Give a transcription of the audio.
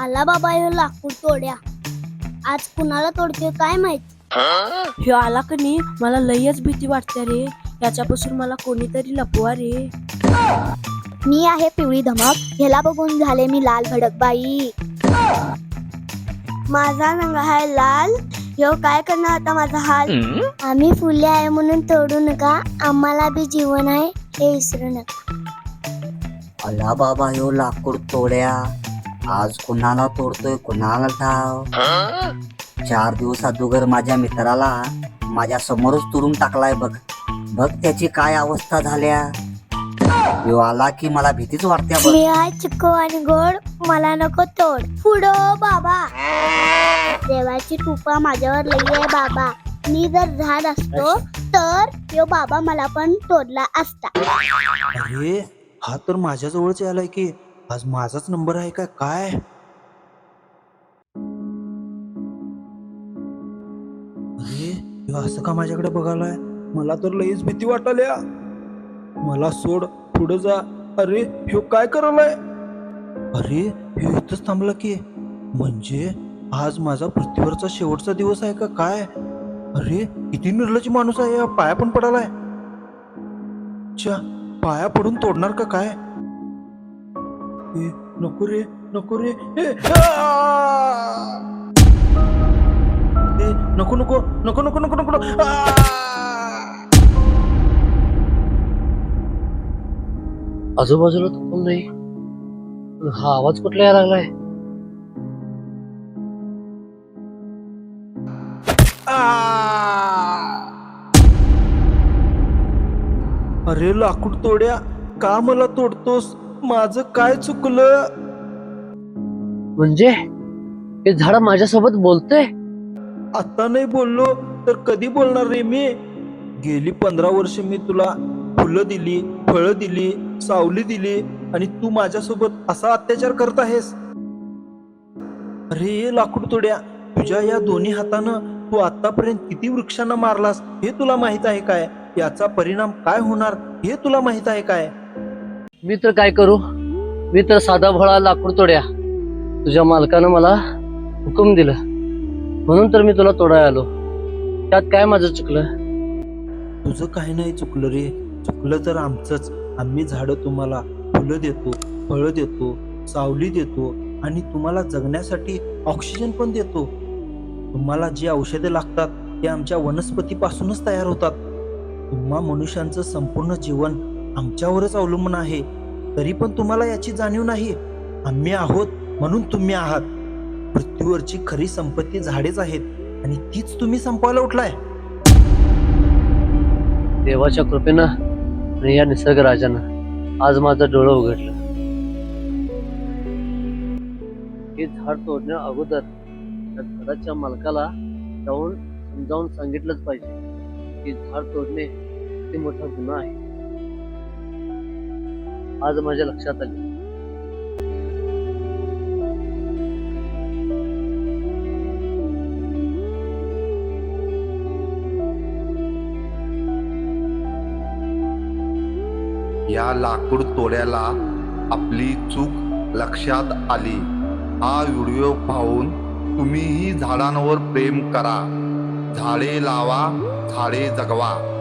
आला बाबा ह्यो लाकूड तोड्या. आज कुणाला तोडतोय काय माहीत? ह्यो आला का नाही? मला लयच भीती वाटते रे. याच्यापासून मला कोणीतरी लपवा रे. मी आहे पिवळी धमक. ह्याला बघून झाले मी लाल भडक बाई माझा रंग आहे लाल. ह्यो काय करणार आता माझा हाल? आम्ही फुले आहे म्हणून तोडू नका. आम्हाला बी जीवन आहे हे विसरू नका. अला बाबा ह्यो लाकूड तोड्या. आज कुणाला तोडतोय कुणाला ठाव? चार दिवस अगोदर माझ्या मित्राला माझ्या समोरच तुरून टाकलाय बघ. बघ त्याची काय अवस्था झाल्या. आला की मला भीतीच वाटते बघ. मी चिक्को आणि गोड मला नको तोड. पुढो बाबा. देवाची कृपा माझ्यावर लई आहे बाबा. मी जर झाड असतो तर तो बाबा मला पण तोडला असता. अरे हा तर माझ्या जवळच आलाय की. आज माझाच नंबर आहे का? काय? अरे असं का माझ्याकडे बघायलाय? मला तर लईच भीती वाटाल्या मला सोड पुढे जा. अरे ह्यो काय करायलाय? अरे ह्यो इथंच थांबला की. म्हणजे आज माझा पृथ्वीवरचा शेवटचा दिवस आहे का? काय? अरे किती निर्लज माणूस आहे. पाया पण पडालाय च्या पाया पडून तोडणार का? काय? ए, नको रे नको रे ए, नको नको नको नको नको नको! आजूबाजूला तर कोण नाही. हा आवाज कुठला यायला लागलाय? अरे लाकूड तोड्या का मला तोडतोस? माझं काय चुकलं? म्हणजे? हे झाड माझ्यासोबत बोलतंय? आता नाही बोललो तर कधी बोलणार रे मी? गेली पंधरा वर्ष मी तुला फुलं दिली फळं दिली सावली दिली आणि तू माझ्यासोबत असा अत्याचार करत आहेस? अरे लाकूड तोड्या तुझ्या या दोन्ही हातानं तू आतापर्यंत किती वृक्षांना मारलास हे तुला माहीत आहे काय? याचा परिणाम काय होणार हे तुला माहीत आहे काय? मी तर काय करू? मी तर साधा भोळा लाकूड तोड्या. तुझ्या मालकानं मला हुकूम दिलं. म्हणून तर मी तुला तोडायला आलो. त्यात काय माझं चुकलं? तुझं काही नाही चुकलं रे. चुकलं तर आमचंच. आम्ही झाडं तुम्हाला फुलं देतो फळं देतो सावली देतो आणि तुम्हाला जगण्यासाठी ऑक्सिजन पण देतो. तुम्हाला जी औषधे लागतात ते आमच्या वनस्पतीपासूनच तयार होतात. तुम्हा मनुष्यांचं संपूर्ण जीवन आमच्यावरच अवलंबून आहे. तरी पण तुम्हाला याची जाणीव नाही आम्ही आहोत म्हणून तुम्ही आहात. पृथ्वीवरची खरी संपत्ती झाडेच आहेत आणि तीच तुम्ही संपवायला उठलाय. देवाच्या कृपेनं आणि या निसर्ग राजानं आज माझं डोळं उघडलं. हे झाड तोडण्या अगोदर त्या झाडाच्या मालकाला जाऊन समजावून सांगितलंच पाहिजे की झाड तोडणे किती मोठा गुन्हा आहे. आज माझ्या लक्षात आली. या लाकूड तोड्याला आपली चूक लक्षात आली. हा व्हिडिओ पाहून तुम्हीही झाडांवर प्रेम करा. झाडे लावा झाडे जगवा.